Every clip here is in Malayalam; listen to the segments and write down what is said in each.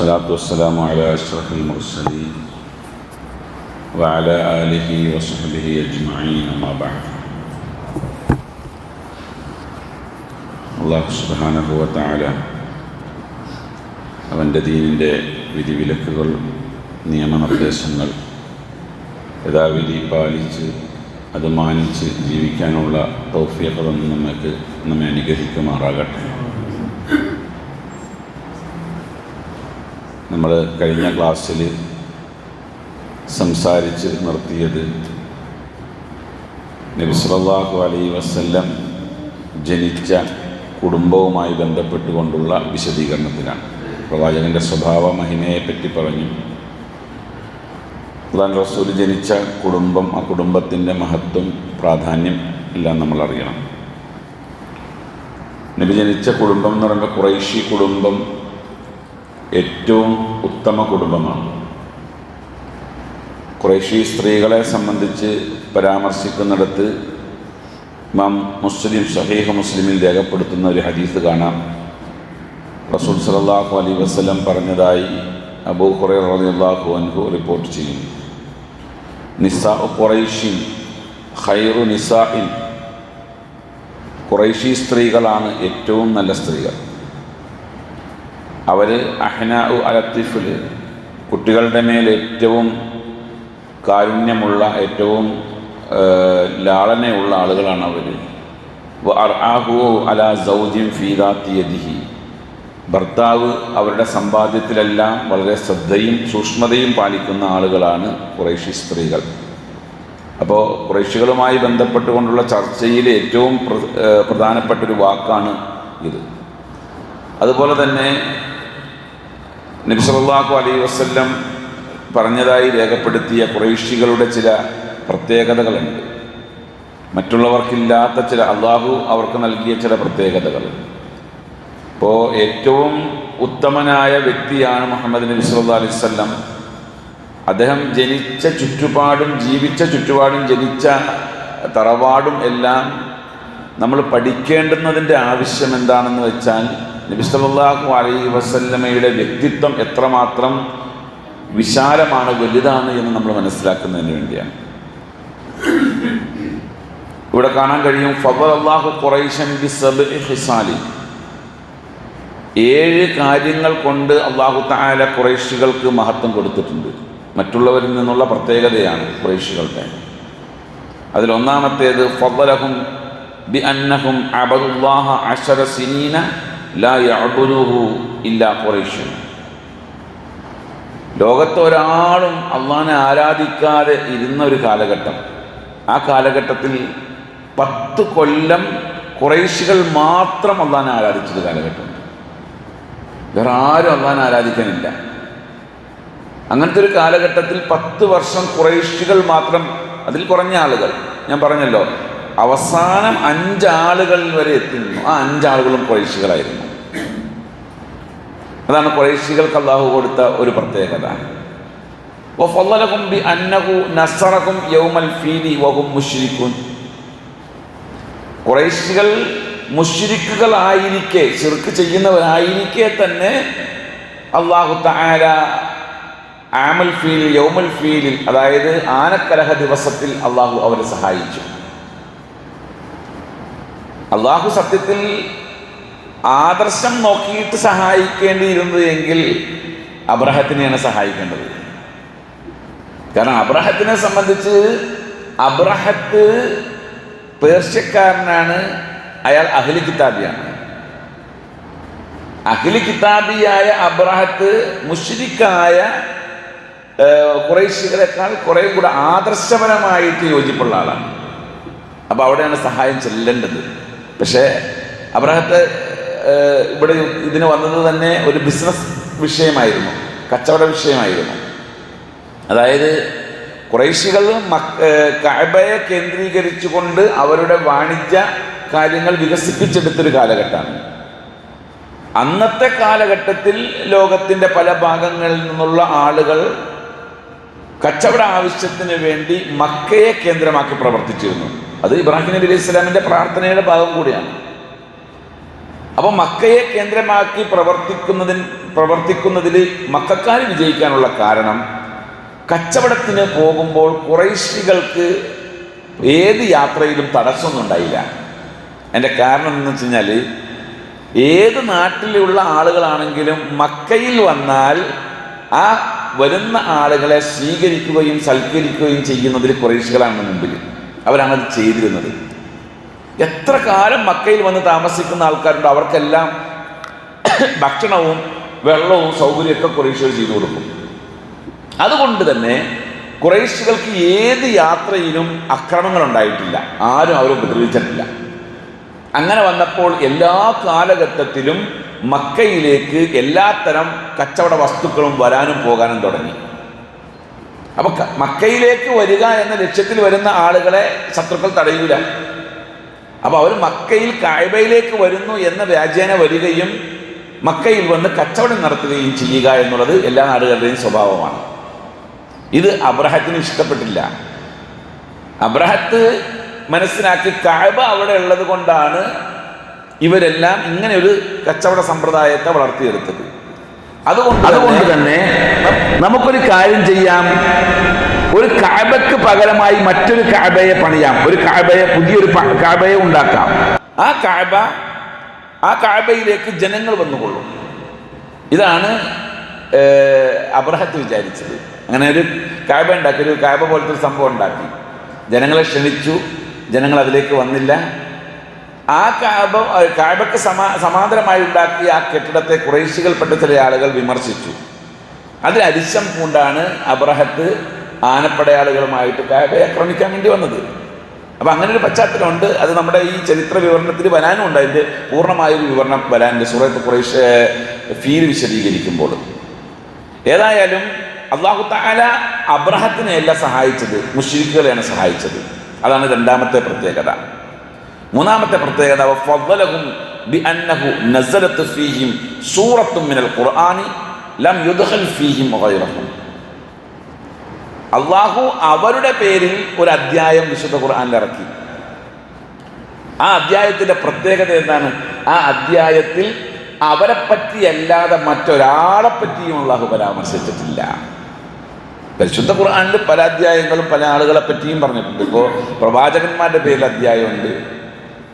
الصلاة والسلام على أشرف المرسلين وعلى آله وصحبه أجمعين أما بعد അള്ളാഹു സുബാനഹുവ താല അവൻ്റെ ദീനിൻ്റെ വിധിവിലക്കുകൾ നിയമനിർദ്ദേശങ്ങൾ യഥാവിധി പാലിച്ച് അത് മാനിച്ച് ജീവിക്കാനുള്ള തൗഫീഖ് നമുക്ക് നമ്മെ അനുഗ്രഹിക്കുമാറാകട്ടെ നമ്മൾ കഴിഞ്ഞ ക്ലാസ്സിൽ സംസാരിച്ച് നിർത്തിയത് നബിസ്വല്ലാഹു അലൈ വസ്ല്ലം ജനിച്ച കുടുംബവുമായി ബന്ധപ്പെട്ടുകൊണ്ടുള്ള വിശദീകരണത്തിലാണ്. പ്രവാചകന്റെ സ്വഭാവ മഹിമയെപ്പറ്റി പറഞ്ഞു. ഖുർആൻ റസൂൽ ജനിച്ച കുടുംബം ആ കുടുംബത്തിന്റെ മഹത്വം പ്രാധാന്യം എല്ലാം നമ്മൾ അറിയണം. നബി ജനിച്ച കുടുംബം എന്ന് പറയുമ്പോൾ കുറേശി കുടുംബം ഏറ്റവും ഉത്തമ കുടുംബമാണ്. കുറേശ്ശി സ്ത്രീകളെ സംബന്ധിച്ച് പരാമർശിക്കുന്നിടത്ത് ഇമാം മുസ്ലിം ഷഹീഹ് മുസ്ലിമിൽ രേഖപ്പെടുത്തുന്ന ഒരു ഹദീസ് കാണാം. റസൂൽ സലാഹു അലൈ വസ്ലം പറഞ്ഞതായി അബൂ ഖുറൈ റളിയല്ലാഹു അൻഹു റിപ്പോർട്ട് ചെയ്യുന്നു. നിസാ ഖുറൈഷിൻ ഖൈറു നിസാഇൻ. ഖുറൈശി സ്ത്രീകളാണ് ഏറ്റവും നല്ല സ്ത്രീകൾ. അവർ അഹ്ന ഉ അലത്തിഫിൽ കുട്ടികളുടെ മേൽ ഏറ്റവും കാരുണ്യമുള്ള ഏറ്റവും ലാളനയുള്ള ആളുകളാണ് അവർ അർആഹു അല സൗജിൻ തീയതിഹി ഭർത്താവ് അവരുടെ സമ്പാദ്യത്തിലെല്ലാം വളരെ ശ്രദ്ധയും സൂക്ഷ്മതയും പാലിക്കുന്ന ആളുകളാണ് കുറേശി സ്ത്രീകൾ. അപ്പോൾ കുറേശികളുമായി ബന്ധപ്പെട്ടുകൊണ്ടുള്ള ചർച്ചയിൽ ഏറ്റവും പ്രധാനപ്പെട്ട ഒരു വാക്കാണ് ഇത്. അതുപോലെ തന്നെ നബിസലാഹു അലൈ വസ്ല്ലം പറഞ്ഞതായി രേഖപ്പെടുത്തിയ കുറേഷികളുടെ ചില പ്രത്യേകതകളുണ്ട്. മറ്റുള്ളവർക്കില്ലാത്ത ചില അള്ളാഹു അവർക്ക് നൽകിയ ചില പ്രത്യേകതകൾ. ഇപ്പോൾ ഏറ്റവും ഉത്തമനായ വ്യക്തിയാണ് മുഹമ്മദ് നബി സല്ലാ അലൈവല്ലം അദ്ദേഹം ജനിച്ച ചുറ്റുപാടും ജീവിച്ച ചുറ്റുപാടും ജനിച്ച തറവാടും എല്ലാം നമ്മൾ പഠിക്കേണ്ടുന്നതിന്റെ ആവശ്യം എന്താണെന്ന് വെച്ചാൽ നബി അലൈഹി അലൈ വസല്ലമയുടെ വ്യക്തിത്വം എത്രമാത്രം വിശാലമാണ് വലുതാണ് എന്ന് നമ്മൾ മനസ്സിലാക്കുന്നതിന് വേണ്ടിയാണ്. ഇവിടെ കാണാൻ കഴിയും ഫബർ അള്ളാഹു ഖുറൈഷൻ ബി ഹിസാലി. ഏഴ് കാര്യങ്ങൾ കൊണ്ട് അള്ളാഹു താല കുറേശികൾക്ക് മഹത്വം കൊടുത്തിട്ടുണ്ട്. മറ്റുള്ളവരിൽ നിന്നുള്ള പ്രത്യേകതയാണ് കുറേശികളുടെ അതിലൊന്നാമത്തേത് ഫബലഹും ബി അന്നഹും അബദുല്ലാഹ അഷറ സിനീന ലാ യഅബുദുഹു ഇല്ലാ ലോകത്ത് ഒരാളും അള്ളാഹിനെ ആരാധിക്കാതെ ഇരുന്ന ഒരു കാലഘട്ടം. ആ കാലഘട്ടത്തിൽ പത്ത് കൊല്ലം കുറേശികൾ മാത്രം അള്ളാഹിനെ ആരാധിച്ചത് കാലഘട്ടം. വേറെ ആരും അള്ളാഹിനെ ആരാധിക്കാനില്ല. അങ്ങനത്തെ ഒരു കാലഘട്ടത്തിൽ പത്ത് വർഷം കുറേശികൾ മാത്രം അതിൽ കുറഞ്ഞ ആളുകൾ ഞാൻ പറഞ്ഞല്ലോ അവസാനം അഞ്ചാളുകൾ വരെ എത്തുന്നു ആ അഞ്ചാളുകളും കുറേശികളായിരുന്നു. അതാണ് കുറേശികൾക്ക് അള്ളാഹു കൊടുത്ത ഒരു പ്രത്യേകത. ബി അന്നഹു നസറകും യൗമൽ ഫീലി വഹും കുറേശികൾ മുഷ്രിക്കുകളായിരിക്കെ ചെറുക്ക് ചെയ്യുന്നവരായിരിക്കെ തന്നെ അള്ളാഹു താര ആമൽ ഫീലിൽ യൗമൽ ഫീലിൽ അതായത് ആനക്കലഹ ദിവസത്തിൽ അള്ളാഹു അവരെ സഹായിച്ചു. അള്ളാഹു സത്യത്തിൽ ആദർശം നോക്കിയിട്ട് സഹായിക്കേണ്ടിയിരുന്നത് എങ്കിൽ അബ്രഹത്തിനെയാണ് സഹായിക്കേണ്ടത്. കാരണം അബ്രഹത്തിനെ സംബന്ധിച്ച് അബ്രഹത്ത് പേർഷ്യക്കാരനാണ് അയാൾ അഖിലി കിതാബിയാണ്. അഖിലി കിതാബിയായ അബ്രഹത്ത് മുഷിരിക്കായ കുറേശ്യകളെക്കാൾ കുറേ കൂടെ ആദർശപരമായിട്ട് യോജിപ്പുള്ള ആളാണ്. അപ്പോൾ അവിടെയാണ് സഹായം ചെല്ലേണ്ടത്. പക്ഷേ അബ്രഹത്തെ ഇവിടെ ഇതിന് വന്നത് തന്നെ ഒരു ബിസിനസ് വിഷയമായിരുന്നു കച്ചവട വിഷയമായിരുന്നു. അതായത് കുറേശികൾ കഅബയെ കേന്ദ്രീകരിച്ചുകൊണ്ട് അവരുടെ വാണിജ്യ കാര്യങ്ങൾ വികസിപ്പിച്ചെടുത്തൊരു കാലഘട്ടമാണ്. അന്നത്തെ കാലഘട്ടത്തിൽ ലോകത്തിന്റെ പല ഭാഗങ്ങളിൽ നിന്നുള്ള ആളുകൾ കച്ചവട ആവശ്യത്തിന് വേണ്ടി മക്കയെ കേന്ദ്രമാക്കി പ്രവർത്തിച്ചിരുന്നു. അത് ഇബ്രാഹിം നബി അലൈഹി ഇസ്ലാമിന്റെ പ്രാർത്ഥനയുടെ ഭാഗം കൂടിയാണ്. അപ്പോൾ മക്കയെ കേന്ദ്രമാക്കി പ്രവർത്തിക്കുന്നതിൽ പ്രവർത്തിക്കുന്നതിൽ മക്കാർ വിജയിക്കാനുള്ള കാരണം കച്ചവടത്തിന് പോകുമ്പോൾ കുറേശികൾക്ക് ഏത് യാത്രയിലും തടസ്സമൊന്നും ഉണ്ടായില്ല. എന്റെ കാരണം എന്ന് വെച്ച് കഴിഞ്ഞാൽ ഏത് നാട്ടിലുള്ള ആളുകളാണെങ്കിലും മക്കയിൽ വന്നാൽ ആ വരുന്ന ആളുകളെ സ്വീകരിക്കുകയും സൽക്കരിക്കുകയും ചെയ്യുന്നതിൽ കുറേശികളാണ് മുമ്പിൽ അവരാണത് ചെയ്തിരുന്നത്. എത്ര കാലം മക്കയിൽ വന്ന് താമസിക്കുന്ന ആൾക്കാരുണ്ട് അവർക്കെല്ലാം ഭക്ഷണവും വെള്ളവും സൗകര്യമൊക്കെ കുറേശ്വർ ചെയ്തു കൊടുക്കും. അതുകൊണ്ട് തന്നെ കുറേശ്ശികൾക്ക് ഏത് യാത്രയിലും അക്രമങ്ങൾ ഉണ്ടായിട്ടില്ല. ആരും അവരെ ഉപദ്രവിച്ചിട്ടില്ല. അങ്ങനെ വന്നപ്പോൾ എല്ലാ കാലഘട്ടത്തിലും മക്കയിലേക്ക് എല്ലാത്തരം കച്ചവട വസ്തുക്കളും വരാനും പോകാനും തുടങ്ങി. അപ്പൊ മക്കയിലേക്ക് വരിക എന്ന ലക്ഷ്യത്തിൽ വരുന്ന ആളുകളെ ശത്രുക്കൾ തടയൂല. അപ്പൊ അവർ മക്കയിൽ കായ്ബയിലേക്ക് വരുന്നു എന്ന വ്യാജേന വരികയും മക്കയിൽ വന്ന് കച്ചവടം നടത്തുകയും ചെയ്യുക എന്നുള്ളത് എല്ലാ നാടുകളുടെയും സ്വഭാവമാണ്. ഇത് അബ്രഹത്തിന് ഇഷ്ടപ്പെട്ടില്ല. അബ്രഹത്ത് മനസ്സിലാക്കി കായബ അവിടെ ഉള്ളത് കൊണ്ടാണ് ഇവരെല്ലാം ഇങ്ങനെ ഒരു കച്ചവട സമ്പ്രദായത്തെ വളർത്തിയെടുത്തത്. അതുകൊണ്ട് അതുകൊണ്ട് തന്നെ നമുക്കൊരു കാര്യം ചെയ്യാം. ഒരു കാബയ്ക്ക് പകരമായി മറ്റൊരു കാബയെ പണിയാം. ഒരു കാബയെ പുതിയൊരു കാബയെ ഉണ്ടാക്കാം. ആ കാബ ആ കാബയിലേക്ക് ജനങ്ങൾ വന്നുകൊള്ളും. ഇതാണ് അബ്രഹത്ത് വിചാരിച്ചത്. അങ്ങനെ ഒരു കാബ ഉണ്ടാക്കി ഒരു കാബ പോലത്തെ ഒരു സംഭവം ഉണ്ടാക്കി. ജനങ്ങളെ ക്ഷണിച്ചു. ജനങ്ങൾ അതിലേക്ക് വന്നില്ല. ആ കാബ കാബയ്ക്ക് സമാ സമാന്തരമായി ഉണ്ടാക്കിയ ആ കെട്ടിടത്തെ കുറേശികൾപ്പെട്ട ചില ആളുകൾ വിമർശിച്ചു. അതിൽ അരിശം പൂണ്ടാണ് അബ്രഹത്ത് ആനപ്പടയാളികളുമായിട്ട് കാബയെ ആക്രമിക്കാൻ വേണ്ടി വന്നത്. അപ്പം അങ്ങനെ ഒരു പശ്ചാത്തലമുണ്ട്. അത് നമ്മുടെ ഈ ചരിത്ര വിവരണത്തിൽ വരാനും ഉണ്ട്. അതിന്റെ പൂർണമായൊരു വിവരണം വരാനുണ്ട്. സൂറത്ത് കുറേശ് ഫീൽ വിശദീകരിക്കുമ്പോൾ. ഏതായാലും അള്ളാഹു താല അബ്രഹത്തിനെയല്ല സഹായിച്ചത് മുഷീഖുകളെയാണ് സഹായിച്ചത്. അതാണ് രണ്ടാമത്തെ പ്രത്യേകത. മൂന്നാമത്തെ പ്രത്യേകത അള്ളാഹു അവരുടെ പേരിൽ ഒരു അധ്യായം വിശുദ്ധ ഖുർആാനിൽ ഇറക്കി. ആ അധ്യായത്തിന്റെ പ്രത്യേകത എന്താണ്? ആ അധ്യായത്തിൽ അവരെ പറ്റിയല്ലാതെ മറ്റൊരാളെ പറ്റിയും അള്ളാഹു പരാമർശിച്ചിട്ടില്ല. പരിശുദ്ധ ഖുർആാനിൽ പല അധ്യായങ്ങളും പല ആളുകളെ പറ്റിയും പറഞ്ഞിട്ടുണ്ട്. ഇപ്പോൾ പ്രവാചകന്മാരുടെ പേരിൽ അധ്യായമുണ്ട്.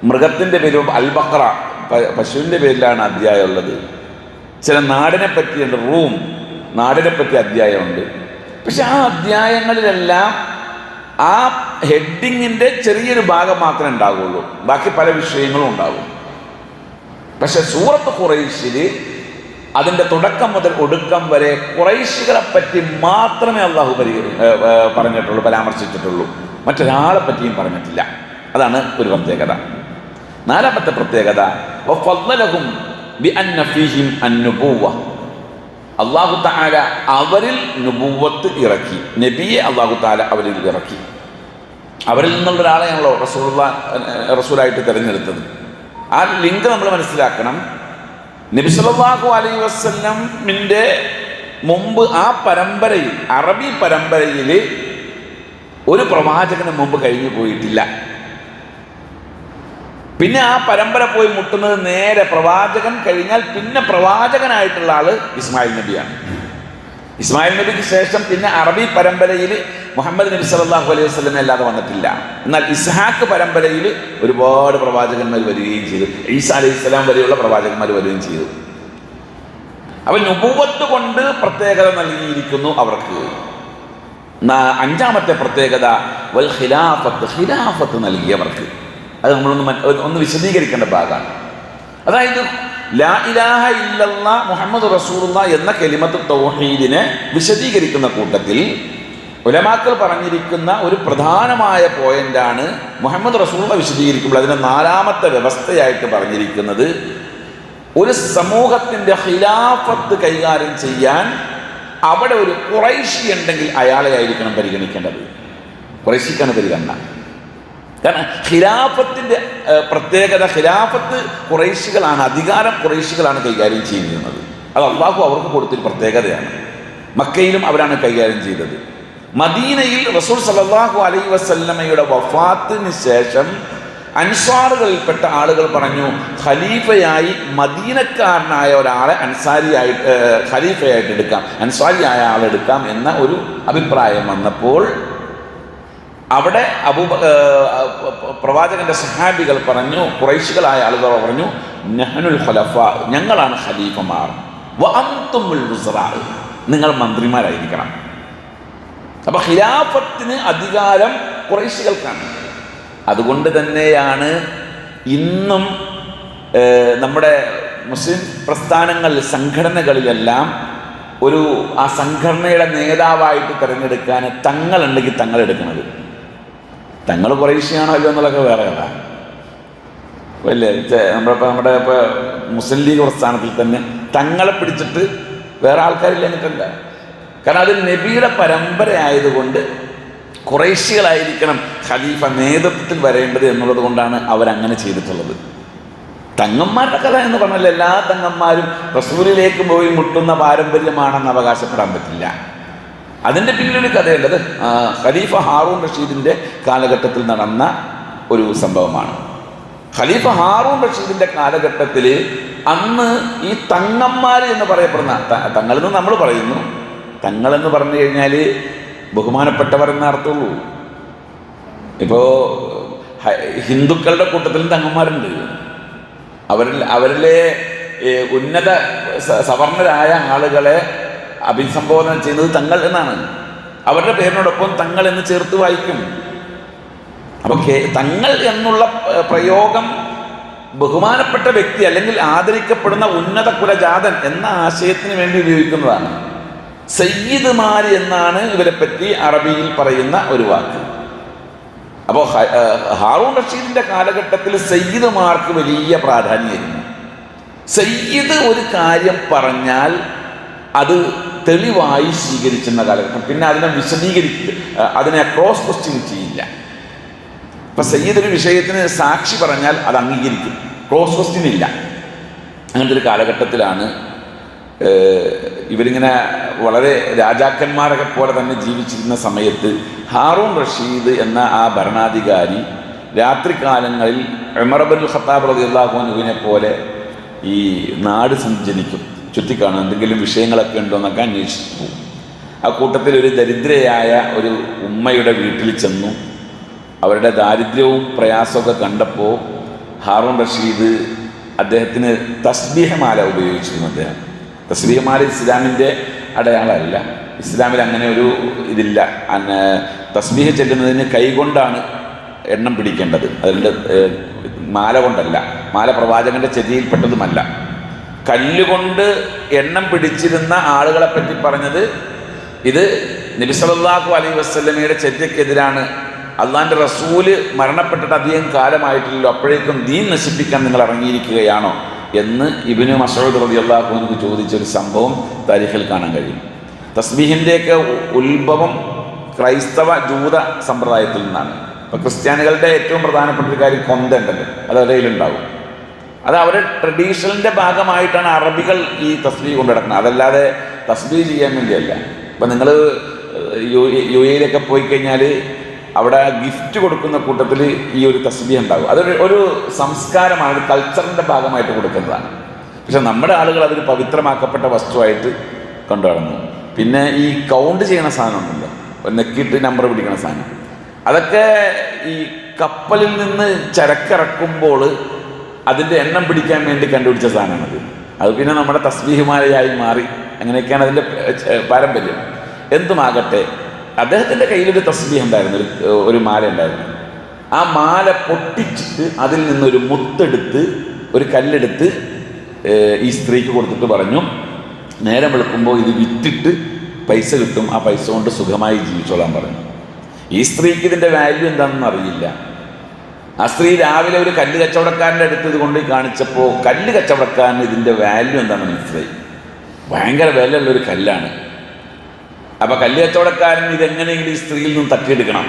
മൃഗത്തിന്റെ പേര് അൽബക്ര പശുവിന്റെ പേരിലാണ് അധ്യായം ഉള്ളത്. ചില നാടിനെ പറ്റിയുണ്ട് റൂം നാടിനെ പറ്റി അധ്യായമുണ്ട്. പക്ഷെ ആ അധ്യായങ്ങളിലെല്ലാം ആ ഹെഡിങ്ങിന്റെ ചെറിയൊരു ഭാഗം മാത്രമേ ഉണ്ടാകുള്ളൂ ബാക്കി പല വിഷയങ്ങളും ഉണ്ടാകും പക്ഷെ സൂറത്ത് ഖുറൈശിൽ അതിന്റെ തുടക്കം മുതൽ ഒടുക്കം വരെ കുറൈശികളെ പറ്റി മാത്രമേ അള്ളാഹു പരി പറഞ്ഞിട്ടുള്ളൂ പരാമർശിച്ചിട്ടുള്ളൂ. മറ്റൊരാളെ പറ്റിയും പറഞ്ഞിട്ടില്ല. അതാണ് ഒരു പ്രത്യേകത. നാലാമത്തെ പ്രത്യേകത. അള്ളാഹു താല അവരിൽ നുബുവത്ത് ഇറക്കി. നബിയെ അള്ളാഹു താല അവരിൽ ഇറക്കി. അവരിൽ നിന്നുള്ള ഒരാളെയാണല്ലോ റസൂള്ള റസൂലായിട്ട് തിരഞ്ഞെടുത്തത്. ആ ലിങ്ക് നമ്മൾ മനസ്സിലാക്കണം. നബി സല്ലല്ലാഹു അലൈഹി വസല്ലമിന്റെ മുമ്പ് ആ പരമ്പരയിൽ അറബി പരമ്പരയിൽ ഒരു പ്രവാചകന് മുമ്പ് കഴിഞ്ഞു പോയിട്ടില്ല. പിന്നെ ആ പരമ്പര പോയി മുട്ടുന്നത് നേരെ പ്രവാചകൻ കഴിഞ്ഞാൽ പിന്നെ പ്രവാചകനായിട്ടുള്ള ആൾ ഇസ്മായിൽ നബിയാണ്. ഇസ്മായിൽ നബിക്ക് ശേഷം പിന്നെ അറബി പരമ്പരയിൽ മുഹമ്മദ് നബി സല്ലല്ലാഹു അലൈഹി വസ്ലമെ അല്ലാതെ വന്നിട്ടില്ല. എന്നാൽ ഇസ്ഹാക്ക് പരമ്പരയിൽ ഒരുപാട് പ്രവാചകന്മാർ വരികയും ചെയ്തു. ഈസ അലൈഹി സ്വലാം വരെയുള്ള പ്രവാചകന്മാർ വരികയും ചെയ്തു. അവൻ നുപൂവത്ത് കൊണ്ട് പ്രത്യേകത നൽകിയിരിക്കുന്നു അവർക്ക്. അഞ്ചാമത്തെ പ്രത്യേകത വൽ ഖിലാഫത്ത് ഖിലാഫത്ത് നൽകിയവർക്ക് അത് നമ്മളൊന്ന് ഒന്ന് വിശദീകരിക്കേണ്ട ഭാഗമാണ്. അതായത് ലാ ഇലാഹ ഇല്ലല്ല മുഹമ്മദ് റസൂലുള്ള എന്ന കെലിമത്ത് തൗഹീദിനെ വിശദീകരിക്കുന്ന കൂട്ടത്തിൽ ഉലമാക്കൾ പറഞ്ഞിരിക്കുന്ന ഒരു പ്രധാനമായ പോയിന്റാണ് മുഹമ്മദ് റസൂള്ള വിശദീകരിക്കുമ്പോൾ അതിനെ നാലാമത്തെ വ്യവസ്ഥയായിട്ട് പറഞ്ഞിരിക്കുന്നത് ഒരു സമൂഹത്തിന്റെ ഖിലാഫത്ത് കൈകാര്യം ചെയ്യാൻ അവിടെ ഒരു കുറൈശി ഉണ്ടെങ്കിൽ അയാളെ ആയിരിക്കണം പരിഗണിക്കേണ്ടത്. കുറൈശിക്കാണ് പരിഗണന. കാരണം ഖിലാഫത്തിന്റെ പ്രത്യേകത ഖിലാഫത്ത് കുറേശികളാണ് അധികാരം കുറേശികളാണ് കൈകാര്യം ചെയ്യുന്നത്. അത് അള്ളാഹു അവർക്ക് കൊടുത്തൊരു പ്രത്യേകതയാണ്. മക്കയിലും അവരാണ് കൈകാര്യം ചെയ്തത്. മദീനയിൽ റസൂൽ സല്ലല്ലാഹു അലൈ വസല്ലമയുടെ വഫാത്തിന് ശേഷം അൻസാറുകളിൽപ്പെട്ട ആളുകൾ പറഞ്ഞു ഖലീഫയായി മദീനക്കാരനായ ഒരാളെ അൻസാരിയായിട്ട് ഖലീഫയായിട്ട് എടുക്കാം അൻസാരിയായ ആളെടുക്കാം എന്ന ഒരു അഭിപ്രായം വന്നപ്പോൾ അവിടെ അബൂ പ്രവാചകന്റെ സഹാബികൾ പറഞ്ഞു കുറൈശികളായ ആളുകൾ പറഞ്ഞു നെഹനുൽ ഖലഫ ഞങ്ങളാണ് ഖലീഫമാർ. നിങ്ങൾ മന്ത്രിമാരായിരിക്കണം. അപ്പൊ ഖിലാഫത്തിന് അധികാരം കുറേശികൾക്കാണ്. അതുകൊണ്ട് തന്നെയാണ് ഇന്നും നമ്മുടെ മുസ്ലിം പ്രസ്ഥാനങ്ങൾ സംഘടനകളിലെല്ലാം ഒരു ആ സംഘടനയുടെ നേതാവായിട്ട് തിരഞ്ഞെടുക്കാൻ തങ്ങളുണ്ടെങ്കിൽ തങ്ങൾ എടുക്കുന്നത് തങ്ങൾ കുറേശ്യാണോ അല്ലോ എന്നുള്ളതൊക്കെ വേറെ കഥ. അല്ലേ നമ്മുടെ ഇപ്പം നമ്മുടെ ഇപ്പോൾ മുസ്ലിം ലീഗ് പ്രസ്ഥാനത്തിൽ തന്നെ തങ്ങളെ പിടിച്ചിട്ട് വേറെ ആൾക്കാരില്ല എന്നിട്ടല്ല. കാരണം അത് നബിയുടെ പരമ്പര ആയതുകൊണ്ട് ഖലീഫ നേതൃത്വത്തിൽ വരേണ്ടത് എന്നുള്ളത് കൊണ്ടാണ് അവരങ്ങനെ ചെയ്തിട്ടുള്ളത്. തങ്ങന്മാരുടെ കഥ എന്ന് പറഞ്ഞാൽ എല്ലാ തങ്ങന്മാരും റസൂലിലേക്ക് പോയി മുട്ടുന്ന പാരമ്പര്യമാണെന്ന് അവകാശപ്പെടാൻ പറ്റില്ല. അതിന്റെ പിന്നിലൊരു കഥയുള്ളത് ഖലീഫ ഹാറൂൺ റഷീദിന്റെ കാലഘട്ടത്തിൽ നടന്ന ഒരു സംഭവമാണ്. ഖലീഫ ഹാറൂൺ റഷീദിന്റെ കാലഘട്ടത്തിൽ അന്ന് ഈ തങ്ങന്മാർ എന്ന് പറയപ്പെടുന്ന തങ്ങളെന്ന് നമ്മൾ പറയുന്നു. തങ്ങളെന്ന് പറഞ്ഞു കഴിഞ്ഞാൽ ബഹുമാനപ്പെട്ടവർ എന്ന അർത്ഥമുള്ളൂ. ഇപ്പോൾ ഹിന്ദുക്കളുടെ കൂട്ടത്തിലും തങ്ങന്മാരുണ്ട്. അവരിൽ അവരിലെ ഉന്നത സവർണരായ ആളുകളെ അഭിസംബോധന ചെയ്യുന്നത് തങ്ങൾ എന്നാണ്. അവരുടെ പേരിനോടൊപ്പം തങ്ങൾ എന്ന് ചേർത്ത് വായിക്കും. അപ്പൊ തങ്ങൾ എന്നുള്ള പ്രയോഗം ബഹുമാനപ്പെട്ട വ്യക്തി അല്ലെങ്കിൽ ആദരിക്കപ്പെടുന്ന ഉന്നത കുലജാതൻ എന്ന ആശയത്തിന് വേണ്ടി ഉപയോഗിക്കുന്നതാണ്. സയ്യിദ്മാർ എന്നാണ് ഇവരെ പറ്റി അറബിയിൽ പറയുന്ന ഒരു വാക്ക്. അപ്പോൾ ഹാറൂൺ റഷീദിന്റെ കാലഘട്ടത്തിൽ സയ്യിദ്മാർക്ക് വലിയ പ്രാധാന്യമായിരുന്നു സയ്യിദ് ഒരു കാര്യം പറഞ്ഞാൽ അത് തെളിവായി സ്വീകരിച്ചെന്ന കാലഘട്ടം. പിന്നെ അതിനെ വിശദീകരിച്ച് അതിനെ ക്രോസ് ക്വസ്റ്റ്യൻ ചെയ്യില്ല. ഇപ്പം സയ്യിദ് ഒരു വിഷയത്തിന് സാക്ഷി പറഞ്ഞാൽ അത് അംഗീകരിക്കും. ക്രോസ് ക്വസ്റ്റ്യൻ ഇല്ല. അങ്ങനത്തെ ഒരു കാലഘട്ടത്തിലാണ് ഇവരിങ്ങനെ വളരെ രാജാക്കന്മാരൊക്കെ പോലെ തന്നെ ജീവിച്ചിരുന്ന സമയത്ത് ഹാറൂൺ റഷീദ് എന്ന ആ ഭരണാധികാരി രാത്രികാലങ്ങളിൽ എമറബുൽ ഖത്താബ് അള്ളാഹുനുവിനെ പോലെ ഈ നാട് സഞ്ചരിക്കും. ചുറ്റിക്കാണും. എന്തെങ്കിലും വിഷയങ്ങളൊക്കെ ഉണ്ടോ എന്നൊക്കെ അന്വേഷിച്ചു പോകും ആ കൂട്ടത്തിൽ ഒരു ദരിദ്രയായ ഒരു ഉമ്മയുടെ വീട്ടിൽ ചെന്നു. അവരുടെ ദാരിദ്ര്യവും പ്രയാസമൊക്കെ കണ്ടപ്പോൾ ഹാറൂൺ റഷീദ് അദ്ദേഹത്തിന് തസ്ബീഹമാല ഉപയോഗിച്ചിരുന്നു അദ്ദേഹം. തസ്ബീഹമാല ഇസ്ലാമിന്റെ അടയാളമല്ല. ഇസ്ലാമിൽ അങ്ങനെ ഒരു ഇതില്ല. തസ്ബീഹ ചെല്ലുന്നതിന് കൈകൊണ്ടാണ് എണ്ണം പിടിക്കേണ്ടത്. അതിന്റെ മാല കൊണ്ടല്ല. മാല പ്രവാചകന്റെ ചെതിയിൽപ്പെട്ടതുമല്ല കല്ലുകൊണ്ട് എണ്ണം പിടിച്ചിരുന്ന ആളുകളെ പറ്റി പറഞ്ഞത് ഇത് നബിസലല്ലാഹു അലൈ വസ്ലമയുടെ ചര്യക്കെതിരാണ്. അള്ളാന്റെ റസൂൽ മരണപ്പെട്ടിട്ട് അധികം കാലമായിട്ടില്ലല്ലോ. അപ്പോഴേക്കും ദീൻ നശിപ്പിക്കാൻ നിങ്ങൾ ഇറങ്ങിയിരിക്കുകയാണോ എന്ന് ഇബിനു മസൂദ് റബി അള്ളാഹുവിനക്ക് ചോദിച്ചൊരു സംഭവം താരിഖിൽ കാണാൻ കഴിയും. തസ്ബീഹിന്റെയൊക്കെ ഉത്ഭവം ക്രൈസ്തവ ജൂത സമ്പ്രദായത്തിൽ നിന്നാണ്. ഇപ്പം ക്രിസ്ത്യാനികളുടെ ഏറ്റവും പ്രധാനപ്പെട്ട ഒരു കാര്യം കൊന്ത ഉണ്ടല്ലോ അത് അവരയിലുണ്ടാവും അത് അവരുടെ ട്രഡീഷണലിന്റെ ഭാഗമായിട്ടാണ് അറബികൾ ഈ തസ്ബീഹ് കൊണ്ട് നടക്കുന്നത്. അതല്ലാതെ തസ്ബീഹ് ചെയ്യാൻ വേണ്ടിയല്ല. ഇപ്പം നിങ്ങൾ യു യു എയിലൊക്കെ പോയി കഴിഞ്ഞാൽ അവിടെ ഗിഫ്റ്റ് കൊടുക്കുന്ന കൂട്ടത്തിൽ ഈ ഒരു തസ്ബീഹ് ഉണ്ടാകും അതൊരു ഒരു സംസ്കാരമാണ് ഒരു കൾച്ചറിന്റെ ഭാഗമായിട്ട് കൊടുക്കുന്നതാണ്. പക്ഷെ നമ്മുടെ ആളുകൾ അതൊരു പവിത്രമാക്കപ്പെട്ട വസ്തുവായിട്ട് കൊണ്ടുവരുന്നു. പിന്നെ ഈ കൗണ്ട് ചെയ്യണ സാധനം ഉണ്ടല്ലോ. ഒരു നെക്കിയിട്ട് നമ്പർ പിടിക്കണ സാധനം. അതൊക്കെ ഈ കപ്പലിൽ നിന്ന് ചരക്കിറക്കുമ്പോൾ അതിന്റെ എണ്ണം പിടിക്കാൻ വേണ്ടി കണ്ടുപിടിച്ച സാധനമാണത്. അത് പിന്നെ നമ്മുടെ തസ്ബീഹുമാലയായി മാറി അങ്ങനെയൊക്കെയാണ് അതിന്റെ പാരമ്പര്യം. എന്തുമാകട്ടെ അദ്ദേഹത്തിന്റെ കയ്യിലൊരു തസ്ബീഹ് ഉണ്ടായിരുന്നു ഒരു ഒരു മാല ഉണ്ടായിരുന്നു. ആ മാല പൊട്ടിച്ചിട്ട് അതിൽ നിന്നൊരു മുത്തെടുത്ത് ഒരു കല്ലെടുത്ത് ഈ സ്ത്രീക്ക് കൊടുത്തിട്ട് പറഞ്ഞു നേരം വെളുക്കുമ്പോൾ ഇത് വിറ്റിട്ട് പൈസ കിട്ടും ആ പൈസ കൊണ്ട് സുഖമായി ജീവിച്ചോളാൻ പറഞ്ഞു. ഈ സ്ത്രീക്ക് ഇതിന്റെ വാല്യൂ എന്താണെന്ന് അറിയില്ല. ആ സ്ത്രീ രാവിലെ ഒരു കല്ല് കച്ചവടക്കാരന്റെ അടുത്ത് ഇത് കൊണ്ട് കാണിച്ചപ്പോൾ കല്ല് കച്ചവടക്കാരന് ഇതിന്റെ വാല്യൂ എന്താണെന്ന് മനസ്സിലായി. ഭയങ്കര വിലയുള്ളൊരു കല്ലാണ്. അപ്പോൾ കല്ല് കച്ചവടക്കാരൻ ഇതെങ്ങനെയെങ്കിലും ഈ സ്ത്രീയിൽ നിന്ന് തട്ടിയെടുക്കണം.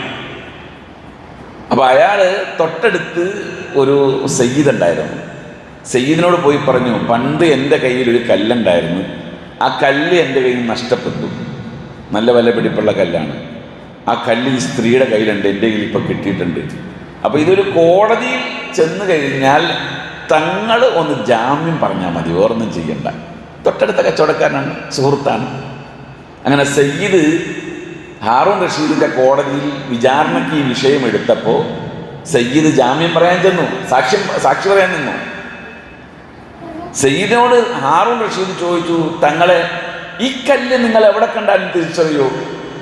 അപ്പോൾ അയാൾ തൊട്ടടുത്ത് ഒരു സയ്യിദ് ഉണ്ടായിരുന്നു. സയ്യിദിനോട് പോയി പറഞ്ഞു പണ്ട് എന്റെ കയ്യിൽ ഒരു കല്ലുണ്ടായിരുന്നു. ആ കല്ല് എന്റെ കയ്യിൽ നിന്ന് നഷ്ടപ്പെട്ടു. നല്ല വില പിടിപ്പുള്ള കല്ലാണ്. ആ കല്ല് ഈ സ്ത്രീയുടെ കയ്യിലുണ്ട് എന്റെ കയ്യിൽ ഇപ്പോൾ കിട്ടിയിട്ടുണ്ട്. അപ്പോൾ ഇതൊരു കോടതിയിൽ ചെന്ന് കഴിഞ്ഞാൽ തങ്ങൾ ഒന്ന് ജാമ്യം പറഞ്ഞാൽ മതി വേറൊന്നും ചെയ്യണ്ട. തൊട്ടടുത്ത കച്ചവടക്കാരനാണ് സുഹൃത്താണ്. അങ്ങനെ സയ്യിദ് ഹാറൂൺ റഷീദിന്റെ കോടതിയിൽ വിചാരണയ്ക്ക് ഈ വിഷയം എടുത്തപ്പോൾ സയ്യിദ് ജാമ്യം പറയാൻ ചെന്നു സാക്ഷ്യം സാക്ഷി പറയാൻ നിന്നു സയ്യിദിനോട് ഹാറൂൺ റഷീദ് ചോദിച്ചു തങ്ങളെ ഈ കല്ല് നിങ്ങൾ എവിടെ കണ്ടാലും തിരിച്ചറിയോ?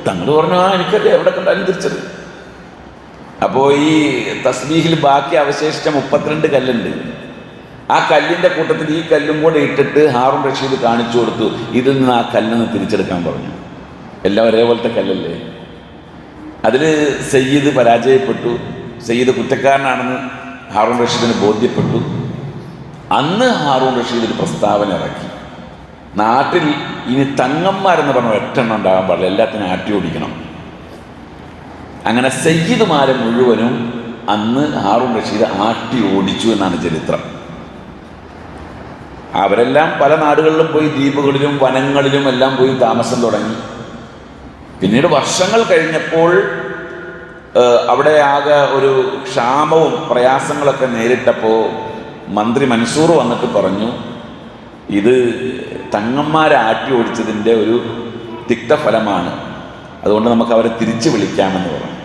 തങ്ങൾ പറഞ്ഞു ആ എനിക്കല്ലേ എവിടെ കണ്ടാലും തിരിച്ചറിയും. അപ്പോൾ ഈ തസ്ബീഹിൽ ബാക്കി അവശേഷിച്ച മുപ്പത്തിരണ്ട് കല്ലുണ്ട്. ആ കല്ലിന്റെ കൂട്ടത്തിൽ ഈ കല്ലും കൂടെ ഇട്ടിട്ട് ഹാറൂൺ റഷീദ് കാണിച്ചു കൊടുത്തു. ഇതിൽ നിന്ന് ആ കല്ലെന്ന് തിരിച്ചെടുക്കാൻ പറഞ്ഞു. എല്ലാം ഒരേപോലത്തെ കല്ലല്ലേ? അതിൽ സയ്യിദ് പരാജയപ്പെട്ടു. സയ്യിദ് കുറ്റക്കാരനാണെന്ന് ഹാറൂൺ റഷീദിന് ബോധ്യപ്പെട്ടു. അന്ന് ഹാറൂൺ റഷീദ് ഒരു പ്രസ്താവന ഇറക്കി. നാട്ടിൽ ഇനി തങ്ങന്മാരെന്ന് പറഞ്ഞ ഒറ്റെണ്ണം ഉണ്ടാകാൻ പാടില്ല. എല്ലാത്തിനും ആട്ടി ഓടിക്കണം. അങ്ങനെ സയ്യിദുമാരെ മുഴുവനും അന്ന് ഹാറൂൺ റഷീദ് ആട്ടി ഓടിച്ചു എന്നാണ് ചരിത്രം. അവരെല്ലാം പല നാടുകളിലും പോയി ദ്വീപുകളിലും വനങ്ങളിലും എല്ലാം പോയി താമസം തുടങ്ങി. പിന്നീട് വർഷങ്ങൾ കഴിഞ്ഞപ്പോൾ അവിടെ ആകെ ഒരു ക്ഷാമവും പ്രയാസങ്ങളൊക്കെ നേരിട്ടപ്പോൾ മന്ത്രി മൻസൂർ വന്നിട്ട് പറഞ്ഞു ഇത് തങ്ങന്മാരെ ആട്ടി ഓടിച്ചതിന്റെ ഒരു തിക്തഫലമാണ്. അതുകൊണ്ട് നമുക്ക് അവരെ തിരിച്ചു വിളിക്കാമെന്ന് പറഞ്ഞു.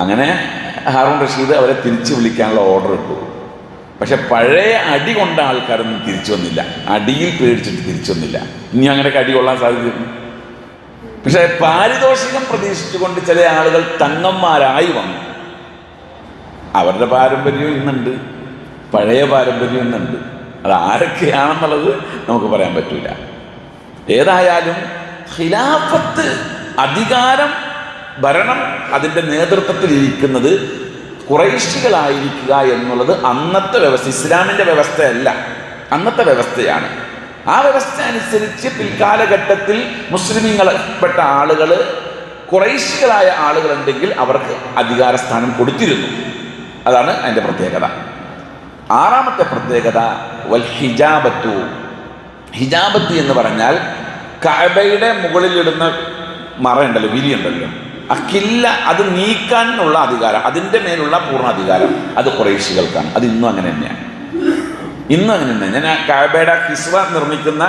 അങ്ങനെ ഹാറൂൺ റഷീദ് അവരെ തിരിച്ചു വിളിക്കാനുള്ള ഓർഡർ ഇട്ടു. പക്ഷെ പഴയ അടി കൊണ്ട ആൾക്കാരൊന്നും തിരിച്ചു വന്നില്ല. അടിയിൽ പേടിച്ചിട്ട് തിരിച്ചു വന്നില്ല. ഇനി അങ്ങനെയൊക്കെ അടി കൊള്ളാൻ സാധ്യതയുണ്ട്. പക്ഷെ പാരിതോഷികം പ്രതീക്ഷിച്ചുകൊണ്ട് ചില ആളുകൾ തങ്ങന്മാരായി വന്നു. അവരുടെ പാരമ്പര്യം ഇന്നുണ്ട്. പഴയ പാരമ്പര്യം ഇന്നുണ്ട്. അത് ആരൊക്കെയാണെന്നുള്ളത് നമുക്ക് പറയാൻ പറ്റൂല. ഏതായാലും ഖിലാഫത്ത് അധികാരം ഭരണം അതിന്റെ നേതൃത്വത്തിൽ ഇരിക്കുന്നത് കുറേശികളായിരിക്കുക എന്നുള്ളത് അന്നത്തെ വ്യവസ്ഥ ഇസ്ലാമിന്റെ വ്യവസ്ഥയല്ല. അന്നത്തെ വ്യവസ്ഥയാണ്. ആ വ്യവസ്ഥ അനുസരിച്ച് പിൽക്കാലഘട്ടത്തിൽ മുസ്ലിമീങ്ങളെപ്പെട്ട ആളുകൾ കുറേശികളായ ആളുകളുണ്ടെങ്കിൽ അവർക്ക് അധികാരസ്ഥാനം കൊടുത്തിരുന്നു. അതാണ് അതിന്റെ പ്രത്യേകത. ആറാമത്തെ പ്രത്യേകത വൽ ഹിജാബത്തു. ഹിജാബത്ത് എന്ന് പറഞ്ഞാൽ കഅബയുടെ മുകളിലിടുന്ന മറയുണ്ടല്ലോ വിരിയുണ്ടല്ലോ ആ കില്ല അത് നീക്കാനുള്ള അധികാരം അതിന്റെ മേലുള്ള പൂർണ അധികാരം അത് കുറേശികൾക്കാണ്. അത് ഇന്നും അങ്ങനെ തന്നെയാണ്. ഇന്നും അങ്ങനെ തന്നെ. ഞാൻ കഅബയുടെ കിസ്വ നിർമ്മിക്കുന്ന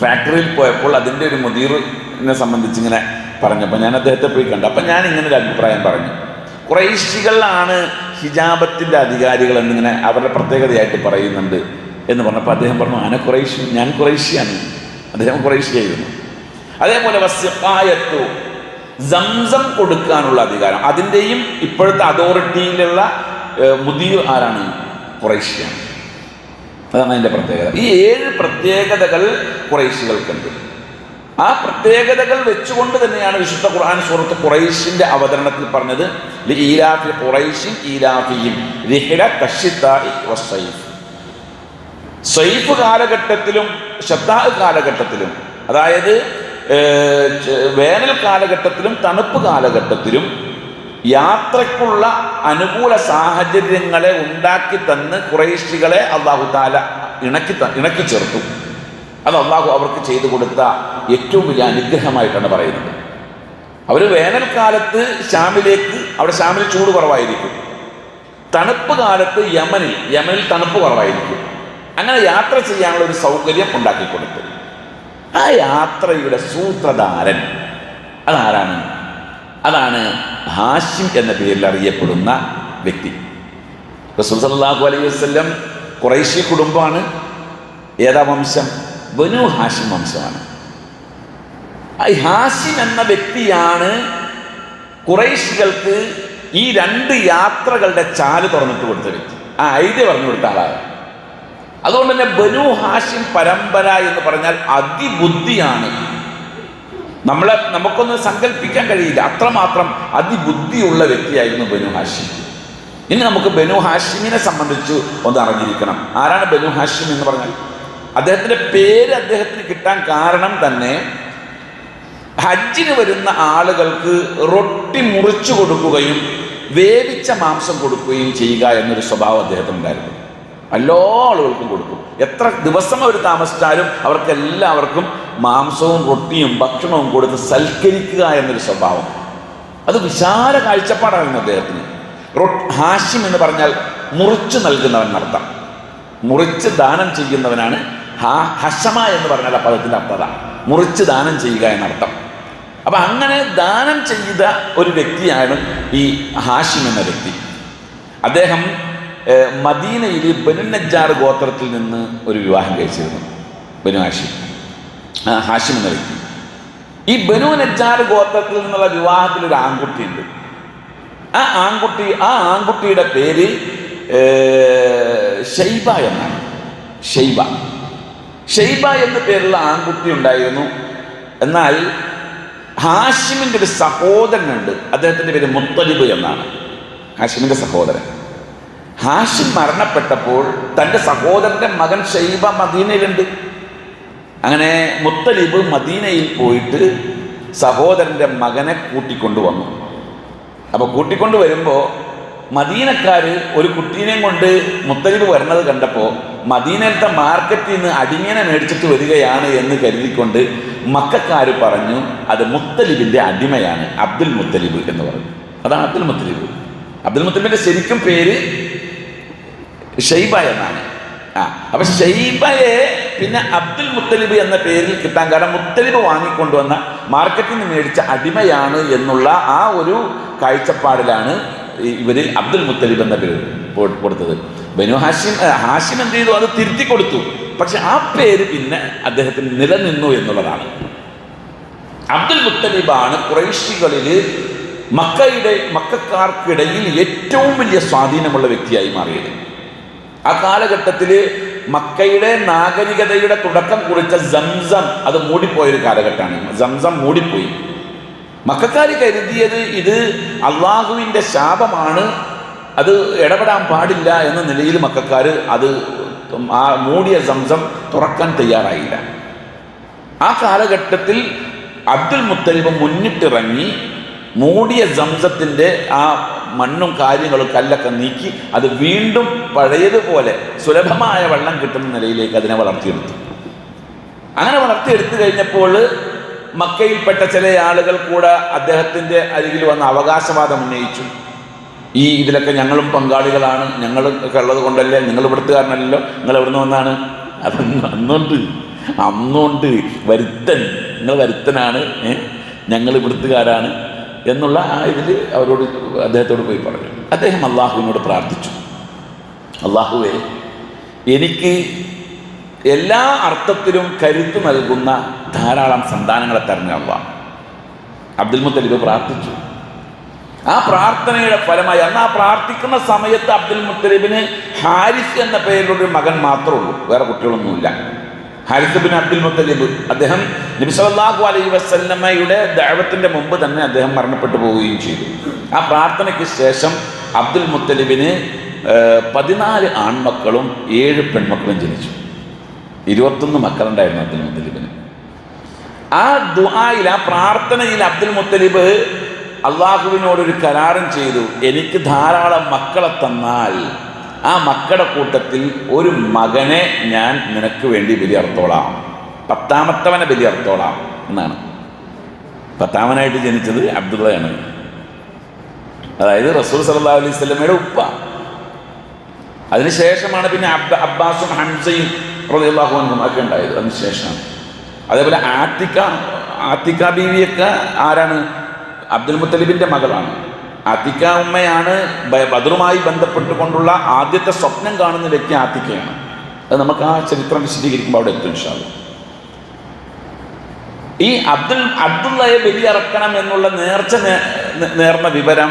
ഫാക്ടറിയിൽ പോയപ്പോൾ അതിന്റെ ഒരു മുദീറിനെ സംബന്ധിച്ച് ഇങ്ങനെ പറഞ്ഞപ്പോൾ ഞാൻ അദ്ദേഹത്തെ പോയി കണ്ടു. അപ്പം ഞാൻ ഇങ്ങനെ ഒരു അഭിപ്രായം പറഞ്ഞു. കുറേശികളാണ് ഹിജാബത്തിന്റെ അധികാരികൾ എന്നിങ്ങനെ അവരുടെ പ്രത്യേകതയായിട്ട് പറയുന്നുണ്ട് എന്ന് പറഞ്ഞപ്പോൾ അദ്ദേഹം പറഞ്ഞു ആന കുറേശി ഞാൻ കുറേശിയാണ്. അദ്ദേഹം കുറേശിയായിരുന്നു അതേപോലെ വസ്യപ്പായത്തു സംസം കൊടുക്കാനുള്ള അധികാരം. അതിന്റെയും ഇപ്പോഴത്തെ അതോറിറ്റിയിലുള്ള മുദീർ ആരാണ്? കുറേശ്യാണ് അതാണ് അതിന്റെ പ്രത്യേകത. ഈ ഏഴ് പ്രത്യേകതകൾ കുറേശികൾക്കുണ്ട് ആ പ്രത്യേകതകൾ വെച്ചുകൊണ്ട് തന്നെയാണ് വിശുദ്ധ ഖുർആൻ സുഹൃത്ത് ഖുറൈശിന്റെ അവതരണത്തിൽ പറഞ്ഞത് റിഹില കഷിത്തായി വസ്സൈഫ്. സൈഫ് കാലഘട്ടത്തിലും ഷത്താ കാലഘട്ടത്തിലും അതായത് വേനൽ കാലഘട്ടത്തിലും തണുപ്പ് കാലഘട്ടത്തിലും യാത്രക്കുള്ള അനുകൂല സാഹചര്യങ്ങളെ ഉണ്ടാക്കി തന്ന് കുറേശികളെ അള്ളാഹു താല ഇണക്കി ത- ഇണക്കി ചേർത്തു. അത് അള്ളാഹു അവർക്ക് ചെയ്തു കൊടുത്ത ഏറ്റവും വലിയ അനുഗ്രഹമായിട്ടാണ് പറയുന്നത്. അവർ വേനൽക്കാലത്ത് ഷാമിലേക്ക് അവിടെ ഷാമിൽ ചൂട് കുറവായിരിക്കും. തണുപ്പ് കാലത്ത് യമനിൽ യമനിൽ തണുപ്പ് കുറവായിരിക്കും. അങ്ങനെ യാത്ര ചെയ്യാനുള്ള ഒരു സൗകര്യം ഉണ്ടാക്കി കൊടുത്തു. ആ യാത്രയുടെ സൂത്രധാരൻ അതാരാണ്? അതാണ് ഹാഷിം എന്ന പേരിൽ അറിയപ്പെടുന്ന വ്യക്തി. റസൂൽ സല്ലല്ലാഹു അലൈഹി കുറേശ്ശി കുടുംബമാണ്. ഏതാ വംശം? ബനു ഹാഷിം വംശമാണ്. ഹാഷിം എന്ന വ്യക്തിയാണ് കുറേശികൾക്ക് ഈ രണ്ട് യാത്രകളുടെ ചാൽ തുറന്നിട്ട് കൊടുത്ത വ്യക്തി. ആ ഐഡിയ പറഞ്ഞു കൊടുത്ത ആളാണ്. അതുകൊണ്ട് തന്നെ ബനു ഹാഷിം പരമ്പര എന്ന് പറഞ്ഞാൽ അതിബുദ്ധിയാണ്. നമ്മളെ നമുക്കൊന്ന് സങ്കല്പിക്കാൻ കഴിയില്ല. അത്രമാത്രം അതിബുദ്ധിയുള്ള വ്യക്തിയായിരുന്നു ബനു ഹാഷിം. ഇനി നമുക്ക് ബനു ഹാഷിമിനെ സംബന്ധിച്ച് ഒന്ന് അറിഞ്ഞിരിക്കണം. ആരാണ് ബനു ഹാഷിം എന്ന് പറഞ്ഞാൽ? അദ്ദേഹത്തിന്റെ പേര് അദ്ദേഹത്തിന് കിട്ടാൻ കാരണം തന്നെ ഹജ്ജിന് വരുന്ന ആളുകൾക്ക് റൊട്ടി മുറിച്ചു കൊടുക്കുകയും വേവിച്ച മാംസം കൊടുക്കുകയും ചെയ്യുക എന്നൊരു സ്വഭാവം അദ്ദേഹത്തിനുണ്ടായിരുന്നു. എല്ലാ ആളുകൾക്കും കൊടുക്കും. എത്ര ദിവസം അവർ താമസിച്ചാലും അവർക്ക് എല്ലാവർക്കും മാംസവും റൊട്ടിയും ഭക്ഷണവും കൊടുത്ത് സൽക്കരിക്കുക എന്നൊരു സ്വഭാവം. അത് വിശാല കാഴ്ചപ്പാടായിരുന്നു അദ്ദേഹത്തിന്. ഹാഷിം എന്ന് പറഞ്ഞാൽ മുറിച്ചു നൽകുന്നവൻ നടത്താം മുറിച്ച് ദാനം ചെയ്യുന്നവനാണ് ഹാ ഹഷമ എന്ന് പറഞ്ഞാൽ ആ പദത്തിന്റെ അർത്ഥത. മുറിച്ച് ദാനം ചെയ്യുക എന്നർത്ഥം. അപ്പം അങ്ങനെ ദാനം ചെയ്ത ഒരു വ്യക്തിയാണ് ഈ ഹാഷിം എന്ന വ്യക്തി. അദ്ദേഹം മദീനയിൽ ബനു നജ്ജാർ ഗോത്രത്തിൽ നിന്ന് ഒരു വിവാഹം കഴിച്ചിരുന്നു. ബനു ഹാഷിം. ഹാഷിം എന്ന വ്യക്തി. ഈ ബനു നജ്ജാർ ഗോത്രത്തിൽ നിന്നുള്ള വിവാഹത്തിൽ ഒരു ആൺകുട്ടി ഉണ്ട് ആ ആൺകുട്ടി ആ ആൺകുട്ടിയുടെ പേര് ഷെയ്ബ എന്നാണ്. ഷെയ്ബ. ഷെയ്ബ എന്ന പേരുള്ള ആൺകുട്ടി ഉണ്ടായിരുന്നു. എന്നാൽ ഹാഷിമിന്റെ ഒരു സഹോദരനുണ്ട്. അദ്ദേഹത്തിന്റെ പേര് മുത്തലിബ് എന്നാണ്. ഹാഷിമിന്റെ സഹോദരൻ. ഹാഷിം മരണപ്പെട്ടപ്പോൾ തന്റെ സഹോദരന്റെ മകൻ ഷെയ്ബ മദീനയിലുണ്ട്. അങ്ങനെ മുത്തലിബ് മദീനയിൽ പോയിട്ട് സഹോദരന്റെ മകനെ കൂട്ടിക്കൊണ്ടു വന്നു. അപ്പോൾ കൂട്ടിക്കൊണ്ട് വരുമ്പോൾ മദീനക്കാർ ഒരു കുട്ടീനെയും കൊണ്ട് മുത്തലിബ് വരുന്നത് കണ്ടപ്പോൾ മദീനത്തെ മാർക്കറ്റിൽ നിന്ന് അടിമേനെ മേടിച്ചിട്ട് വരികയാണ് എന്ന് കരുതിക്കൊണ്ട് മക്കാർ പറഞ്ഞു അത് മുത്തലിബിന്റെ അടിമയാണ് അബ്ദുൽ മുത്തലിബ് എന്ന് പറഞ്ഞു. അതാണ് അബ്ദുൽ മുത്തലിബ്. അബ്ദുൽ മുത്തലിബിന്റെ ശരിക്കും പേര് ഷെയ്ബ എന്നാണ്. ആ അപ്പൊ ഷെയ്ബയെ പിന്നെ അബ്ദുൽ മുത്തലിബ് എന്ന പേരിൽ കിട്ടാൻ കാരണം മുത്തലിബ് വാങ്ങിക്കൊണ്ടുവന്ന മാർക്കറ്റിൽ നിന്ന് മേടിച്ച അടിമയാണ് എന്നുള്ള ആ ഒരു കാഴ്ചപ്പാടിലാണ് ഇവരിൽ അബ്ദുൽ മുത്തലിബ് എന്ന പേര് കൊടുത്തത്. ബനു ഹാഷിം ഹാഷിം എന്ത് ചെയ്തു? അത് തിരുത്തി കൊടുത്തു. പക്ഷെ ആ പേര് പിന്നെ അദ്ദേഹത്തിന് നിലനിന്നു എന്നുള്ളതാണ്. അബ്ദുൽ മുത്തലിബാണ് കുറേശികളിൽ മക്കയുടെ മക്കാർക്കിടയിൽ ഏറ്റവും വലിയ സ്വാധീനമുള്ള വ്യക്തിയായി മാറിയത്. ആ കാലഘട്ടത്തിൽ മക്കയുടെ നാഗരികതയുടെ തുടക്കം കുറിച്ച സംസം അത് മൂടിപ്പോയൊരു കാലഘട്ടമാണ്. സംസം മൂടിപ്പോയി. മക്കാർ കരുതിയത് ഇത് അള്ളാഹുവിന്റെ ശാപമാണ് അത് ഇടപെടാൻ പാടില്ല എന്ന നിലയിൽ മക്കാർ അത് ആ മൂടിയ സംസം തുറക്കാൻ തയ്യാറായില്ല. ആ കാലഘട്ടത്തിൽ അബ്ദുൽ മുത്തലിബ് മുന്നിട്ടിറങ്ങി മൂടിയ സംസത്തിന്റെ ആ മണ്ണും കാര്യങ്ങളും കല്ലൊക്കെ നീക്കി അത് വീണ്ടും പഴയതുപോലെ സുലഭമായ വെള്ളം കിട്ടുന്ന നിലയിലേക്ക് അതിനെ വളർത്തിയെടുത്തു. അങ്ങനെ വളർത്തിയെടുത്തു കഴിഞ്ഞപ്പോൾ മക്കയിൽപ്പെട്ട ചില ആളുകൾ കൂടെ അദ്ദേഹത്തിന്റെ അരികിൽ വന്ന അവകാശവാദം ഉന്നയിച്ചു. ഈ ഇതിലൊക്കെ ഞങ്ങളും പങ്കാളികളാണ് ഞങ്ങൾ ഉള്ളത് കൊണ്ടല്ലേ നിങ്ങൾ ഇവിടുത്തുകാരനല്ലോ നിങ്ങൾ എവിടുന്ന് വന്നാണ്? അതൊന്നും അന്നുണ്ട് അന്നുണ്ട് വരുത്തൻ നിങ്ങൾ വരുത്തനാണ് ഞങ്ങൾ ഇവിടുത്തുകാരാണ്. എന്നുള്ള ആ ഇതിൽ അവരോട് അദ്ദേഹത്തോട് പോയി പറഞ്ഞു. അദ്ദേഹം അള്ളാഹുവിനോട് പ്രാർത്ഥിച്ചു. അള്ളാഹുവെ എനിക്ക് എല്ലാ അർത്ഥത്തിലും കരുത്തു നൽകുന്ന ധാരാളം സന്താനങ്ങളെ അള്ളാഹ്. അബ്ദുൽ മുത്തലിബ് പ്രാർത്ഥിച്ചു. ആ പ്രാർത്ഥനയുടെ ഫലമായി അന്ന് ആ പ്രാർത്ഥിക്കുന്ന സമയത്ത് അബ്ദുൽ മുത്തലിബിന് ഹാരിസ് എന്ന പേരിലൊരു മകൻ മാത്രമേ ഉള്ളൂ. വേറെ കുട്ടികളൊന്നുമില്ല. ഹാരിസ് ബിൻ അബ്ദുൽ മുത്തലിബ്. അദ്ദേഹം നബി സല്ലല്ലാഹു അലൈഹി വസല്ലമയുടെ ദൈവത്തിന്റെ മുമ്പ് തന്നെ അദ്ദേഹം മരണപ്പെട്ടു പോവുകയും ചെയ്തു. ആ പ്രാർത്ഥനയ്ക്ക് ശേഷം അബ്ദുൽ മുത്തലിബിന് പതിനാല് ആൺമക്കളും ഏഴ് പെൺമക്കളും ജനിച്ചു. ഇരുപത്തൊന്ന് മക്കളുണ്ടായിരുന്നു അബ്ദുൽ മുത്തലിബിന്. ആ ദുആയിൽ ആ പ്രാർത്ഥനയിൽ അബ്ദുൽ മുത്തലിബ് അള്ളാഹുവിനോടൊരു കരാറും ചെയ്തു. എനിക്ക് ധാരാളം മക്കളെ തന്നാൽ ആ മക്കളുടെ കൂട്ടത്തിൽ ഒരു മകനെ ഞാൻ നിനക്ക് വേണ്ടി ബലിയർത്തോളാം. പത്താമത്തവനെ ബലിയർത്തോളാം എന്നാണ്. പത്താമനായിട്ട് ജനിച്ചത് അബ്ദുള്ളയാണ്. അതായത് റസൂൽ സല്ലാ അലൈഹി സ്വലമയുടെ ഉപ്പ. അതിനുശേഷമാണ് പിന്നെ അബ്ബ അബ്ബാസും ഹംസയും റബിള്ളാഹുനും ഒക്കെ ഉണ്ടായത്. അതിനുശേഷമാണ് അതേപോലെ ആത്തിക്ക ആത്തിക്ക ബീവിയൊക്കെ ആരാണ്? അബ്ദുൽ മുത്തലിബിന്റെ മകളാണ്. ആത്തിക്ക ഉമ്മയാണ് ബദറുമായി ബന്ധപ്പെട്ടുകൊണ്ടുള്ള ആദ്യത്തെ സ്വപ്നം കാണുന്ന വ്യക്തി ആത്തിക്കയാണ്. അത് നമുക്ക് ആ ചരിത്രം വിശദീകരിക്കുമ്പോൾ അവിടെ എത്തും ഇൻഷാല്ല ഈ അബ്ദുൽ അബ്ദുള്ളയെ ബലിയിറക്കണം എന്നുള്ള നേർച്ച നേർന്ന വിവരം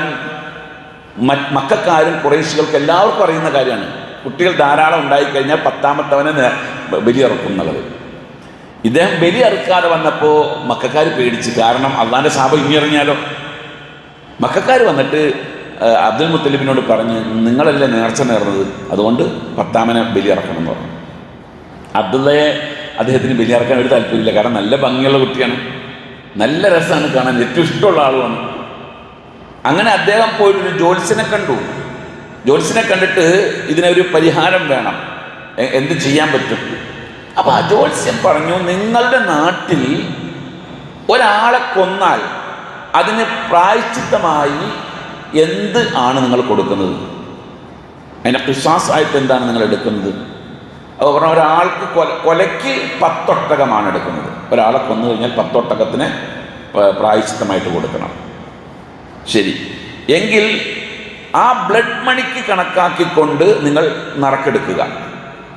മക്കാരും കുറേശികൾക്ക് എല്ലാവർക്കും അറിയുന്ന കാര്യമാണ്. കുട്ടികൾ ധാരാളം ഉണ്ടായിക്കഴിഞ്ഞാൽ പത്താമത്തവനെ ബലിയിറക്കും എന്നുള്ളത്. ഇദ്ദേഹം ബലി അറുക്കാതെ വന്നപ്പോൾ മക്കാർ പേടിച്ച് കാരണം അള്ളാന്റെ ശാപം ഇനി മക്കാർ വന്നിട്ട് അബ്ദുൽ മുത്തലിബിനോട് പറഞ്ഞ് നിങ്ങളല്ലേ നേർച്ച നേർന്നത്? അതുകൊണ്ട് പത്താമനെ ബലി ഇറക്കണം എന്ന് പറഞ്ഞു. അബ്ദുള്ളയെ അദ്ദേഹത്തിന് ബലി ഇറക്കാൻ ഒരു താല്പര്യമില്ല. കാരണം നല്ല ഭംഗിയുള്ള കുട്ടിയാണ്. നല്ല രസമാണ് കാണാൻ. ഏറ്റവും ഇഷ്ടമുള്ള ആളുമാണ്. അങ്ങനെ അദ്ദേഹം പോയിട്ടൊരു ജോത്സ്യനെ കണ്ടു. ജോത്സ്യനെ കണ്ടിട്ട് ഇതിനൊരു പരിഹാരം വേണം. എന്ത് ചെയ്യാൻ പറ്റും? അപ്പോൾ ആ ജോത്സ്യം പറഞ്ഞു നിങ്ങളുടെ നാട്ടിൽ ഒരാളെ കൊന്നാൽ അതിന് പ്രായശ്ചിത്തമായി എന്ത് ആണ് നിങ്ങൾ കൊടുക്കുന്നത്? അതിന്റെ ആയിട്ട് എന്താണ് നിങ്ങൾ എടുക്കുന്നത്? അത് പറഞ്ഞാൽ ഒരാൾക്ക് കൊല കൊലയ്ക്ക് പത്തൊട്ടകമാണ് എടുക്കുന്നത്. ഒരാളെ കൊന്നു കഴിഞ്ഞാൽ പത്തൊട്ടകത്തിന് പ്രായശ്ചിത്തമായിട്ട് കൊടുക്കണം. ശരി. എങ്കിൽ ആ ബ്ലഡ് മണിക്ക് കണക്കാക്കിക്കൊണ്ട് നിങ്ങൾ നറക്കെടുക്കുക.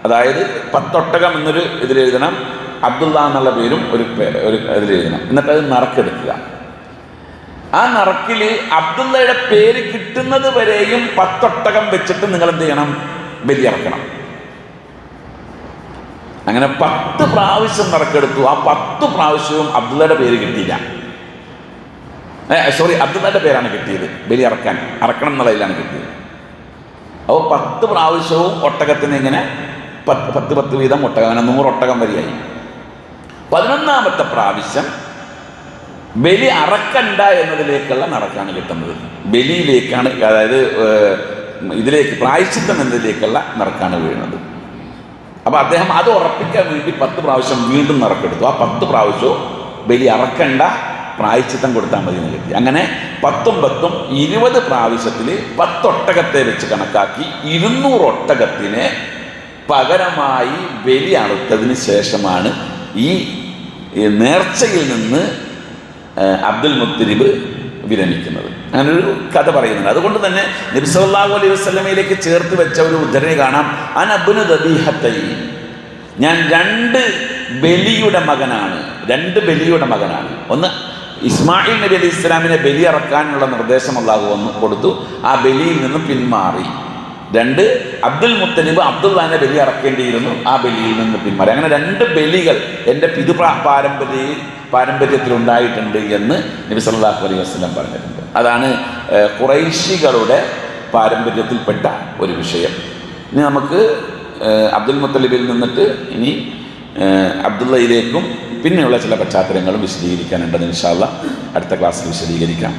അതായത് പത്തൊട്ടകം എന്നൊരു ഇതിലെഴുതണം അബ്ദുള്ള എന്നുള്ള പേരും ഒരു ഒരു ഇതിലെഴുതണം. എന്നിട്ട് അത് നറക്കെടുക്കുക. ആ നറക്കിൽ അബ്ദുള്ളയുടെ പേര് കിട്ടുന്നത് വരെയും പത്തൊട്ടകം വെച്ചിട്ട് നിങ്ങൾ എന്ത് ചെയ്യണം? ബലിയിറക്കണം അങ്ങനെ പത്ത് പ്രാവശ്യം നറക്കെടുത്തു. ആ പത്ത് പ്രാവശ്യവും അബ്ദുള്ളയുടെ പേര് കിട്ടിയില്ല. സോറി അബ്ദുള്ളയുടെ പേരാണ് കിട്ടിയത്. ബലി ഇറക്കാൻ അറക്കണം എന്നുള്ളതിലാണ് കിട്ടിയത്. അപ്പോൾ പത്ത് പ്രാവശ്യവും ഒട്ടകത്തിന് ഇങ്ങനെ പത്ത് പത്ത് പത്ത് വീതം ഒട്ടകം അങ്ങനെ നൂറ് ഒട്ടകം വരെയായി. പതിനൊന്നാമത്തെ പ്രാവശ്യം ബലി അറക്കണ്ട എന്നതിലേക്കുള്ള നടക്കാണ് കിട്ടുന്നത്. ബലിയിലേക്കാണ് അതായത് ഇതിലേക്ക് പ്രായശ്ചിത്തം എന്നതിലേക്കുള്ള നടക്കാണ് വീഴുന്നത്. അപ്പോൾ അദ്ദേഹം അത് ഉറപ്പിക്കാൻ വേണ്ടി പത്ത് പ്രാവശ്യം വീണ്ടും നറക്കെടുത്തു ആ പത്ത് പ്രാവശ്യവും ബലി അറക്കണ്ട പ്രായച്ചിത്തം കൊടുത്താൽ മതി എന്ന് കിട്ടി അങ്ങനെ പത്തും പത്തും ഇരുപത് പ്രാവശ്യത്തിൽ പത്തൊട്ടകത്തെ വെച്ച് കണക്കാക്കി ഇരുന്നൂറ് ഒട്ടകത്തിന് പകരമായി ബലി അറുത്തതിന് ശേഷമാണ് ഈ നേർച്ചയിൽ നിന്ന് അബ്ദുൽ മുത്തലിബ് വിരമിക്കുന്നത്. അങ്ങനൊരു കഥ പറയുന്നുണ്ട്. അതുകൊണ്ട് തന്നെ നബി സല്ലല്ലാഹു അലൈഹി വസല്ലമയിലേക്ക് ചേർത്ത് വെച്ച ഒരു ഉദ്ധരണി കാണാം. ദബീഹത്തൈ ഞാൻ രണ്ട് ബലിയുടെ മകനാണ്. രണ്ട് ബലിയുടെ മകനാണ്. ഒന്ന് ഇസ്മായിൽ നബി അലി ഇസ്ലാമിനെ ബലി ഇറക്കാനുള്ള നിർദ്ദേശം അള്ളാഹു വന്നു കൊടുത്തു. ആ ബലിയിൽ നിന്ന് പിന്മാറി. രണ്ട് അബ്ദുൽ മുത്തലിബ് അബ്ദുല്ലാനെ ബലി ഇറക്കേണ്ടിയിരുന്നു ആ ബലിയിൽ നിന്ന് പിന്മാറി. അങ്ങനെ രണ്ട് ബലികൾ എന്റെ പിതൃ പാരമ്പര്യ പാരമ്പര്യത്തിൽ ഉണ്ടായിട്ടുണ്ട് എന്ന് നബി സല്ലല്ലാഹു അലൈഹി വസല്ലം പറഞ്ഞിട്ടുണ്ട്. അതാണ് കുറൈശികളുടെ പാരമ്പര്യത്തിൽപ്പെട്ട ഒരു വിഷയം. ഇനി നമുക്ക് അബ്ദുൽ മുത്തലിബിൽ നിന്നിട്ട് ഇനി അബ്ദുള്ളയിലേക്കും പിന്നെയുള്ള ചില പശ്ചാത്തലങ്ങളും വിശദീകരിക്കാനുണ്ടെന്ന് ഇൻഷാല്ല അടുത്ത ക്ലാസ്സിൽ വിശദീകരിക്കാം.